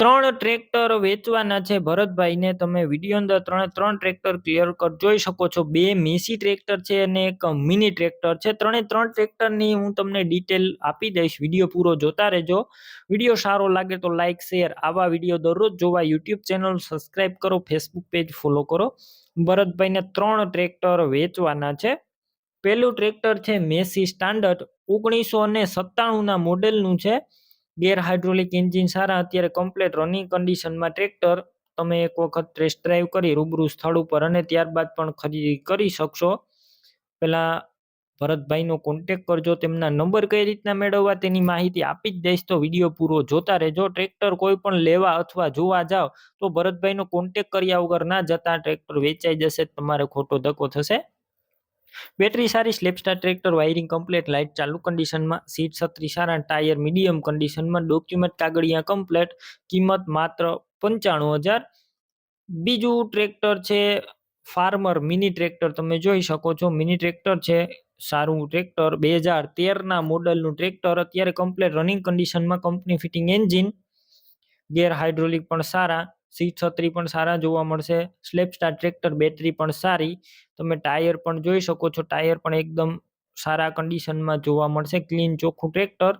ત્રણ ટ્રેક્ટર વેચવાના છે. ભરતભાઈને તમે વીડિયો અંદર ત્રણે, ત્રણ ટ્રેક્ટર ક્લિયર કર, જોઈ શકો છો. બે મેસી ટ્રેક્ટર છે અને એક મિની ટ્રેક્ટર છે. ત્રણે ત્રણ ટ્રેક્ટરની હું તમને ડિટેલ આપી દઈશ. વીડિયો પૂરો જોતા રહેજો. વીડિયો સારો લાગે તો લાઇક શેર આવા વીડિયો દરરોજ જોવા યુટ્યુબ ચેનલ સબસ્ક્રાઈબ કરો ફેસબુક પેજ ફોલો કરો. ભરતભાઈને ત્રણ ટ્રેક્ટર વેચવાના છે. પહેલું ટ્રેક્ટર છે મેસી સ્ટાન્ડર્ડ ઓગણીસો ને સત્તાણુંના મોડેલનું છે. ગેર હાઇડ્રોલિક એન્જિન સારા અત્યારે કમ્પ્લેટ રનિંગ કન્ડિશનમાં ટ્રેક્ટર, તમે એક વખત ટેસ્ટ ડ્રાઈવ કરી રૂબરૂ સ્થળ ઉપર અને ત્યારબાદ પણ ખરીદી કરી શકશો. પહેલાં ભરતભાઈનો કોન્ટેક કરજો, તેમના નંબર કઈ રીતના મેળવવા તેની માહિતી આપી જ દઈશ. તો વીડિયો પૂરો જોતા રહેજો. ટ્રેક્ટર કોઈ પણ લેવા અથવા જોવા જાઓ તો ભરતભાઈનો કોન્ટેક કર્યા વગર ના જતા ટ્રેક્ટર વેચાઈ જશે, તમારે ખોટો ધક્કો થશે. બેટરી સારી, સ્લેપસ્ટાર ટ્રેક્ટર, વાયરિંગ કમ્પ્લેટ, લાઇટ ચાલુ કન્ડિશનમાં, સીટ છત્રી સારા, ટાયર મીડિયમ કન્ડિશનમાં, ડોક્યુમેન્ટ કાગળિયા કમ્પ્લેટ, કિંમત માત્ર પંચાણું હજાર. બીજું ટ્રેક્ટર છે ફાર્મર મિની ટ્રેક્ટર, તમે જોઈ શકો છો. મિની ટ્રેક્ટર છે, સારું ટ્રેક્ટર. બે હજાર તેરના મોડલનું ટ્રેક્ટર, અત્યારે કમ્પ્લેટ રનિંગ કન્ડિશનમાં company fitting engine. Gear hydraulic પણ સારા. સીટ છત્રી પણ સારા જોવા મળશે. સ્લેપ સ્ટાર ટ્રેક્ટર બેટરી પણ સારી. તમે ટાયર પણ જોઈ શકો છો. ટાયર પણ એકદમ સારા કન્ડિશનમાં જોવા મળશે. ક્લીન ચોખ્ખું ટ્રેક્ટર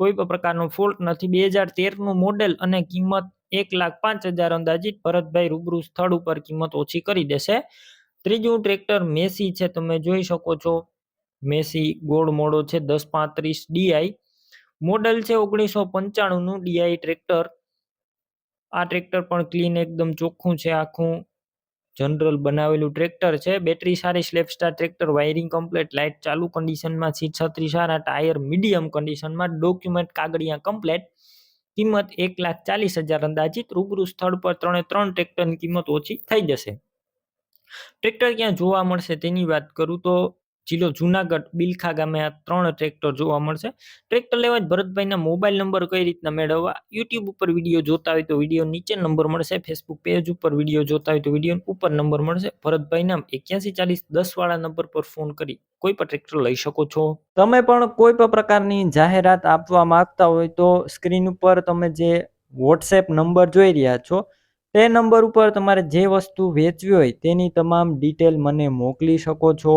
કોઈ પણ પ્રકારનો ફોલ્ટ નથી. બે હજાર તેરનું મોડેલ અને કિંમત એક લાખ પાંચ હજાર અંદાજિત. ભરતભાઈ રૂબરૂ સ્થળ ઉપર કિંમત ઓછી કરી દેશે. ત્રીજું ટ્રેક્ટર મેસી છે. તમે જોઈ શકો છો. મેસી ગોળ મોડો છે. દસ પાંત્રીસ ડીઆઈ મોડલ છે ઓગણીસો પંચાણુંનું ડીઆઈ ટ્રેક્ટર આ ટ્રેક્ટર પણ ક્લીન એકદમ ચોખ્ખું છે, આખું જનરલ બનાવેલું ટ્રેક્ટર છે. બેટરી સારી સ્લેપસ્ટાર ટ્રેક્ટર વાયરિંગ કમ્પ્લેટ લાઇટ ચાલુ કન્ડિશનમાં સીટ છત્રી સારા ટાયર મીડિયમ કન્ડિશનમાં ડોક્યુમેન્ટ કાગળિયા કમ્પ્લેટ કિંમત એક લાખ ચાલીસ હજાર અંદાજિત, રૂબરૂ સ્થળ પર ત્રણે ત્રણ ટ્રેક્ટરની કિંમત ઓછી થઈ જશે. ટ્રેક્ટર ક્યાં જોવા મળશે તેની વાત કરું તો જિલ્લો જુનાગઢ, બિલખા ગામે આ ત્રણ ટ્રેક્ટર જોવા મળશે. ટ્રેક્ટર લેવા જ ભરતભાઈના મોબાઈલ નંબર કઈ રીતના મેળવવા? યુટ્યુબ ઉપર વીડિયો જોતા હોય તો વીડિયો નીચે નંબર મળશે. ફેસબુક પેજ ઉપર વીડિયો જોતા હોય તો વીડિયો ઉપર નંબર મળશે. ભરતભાઈ નામ એક્યાસી ચાલીસ દસ વાળા નંબર પર ફોન કરી કોઈ પણ ટ્રેક્ટર લઈ શકો છો. તમે પણ કોઈ પણ પ્રકારની જાહેરાત આપવા માંગતા હોય તો સ્ક્રીન ઉપર તમે જે વોટ્સએપ નંબર જોઈ રહ્યા છો, તે નંબર ઉપર તમારે જે વસ્તુ વેચવી હોય તેની તમામ ડિટેલ મને મોકલી શકો છો.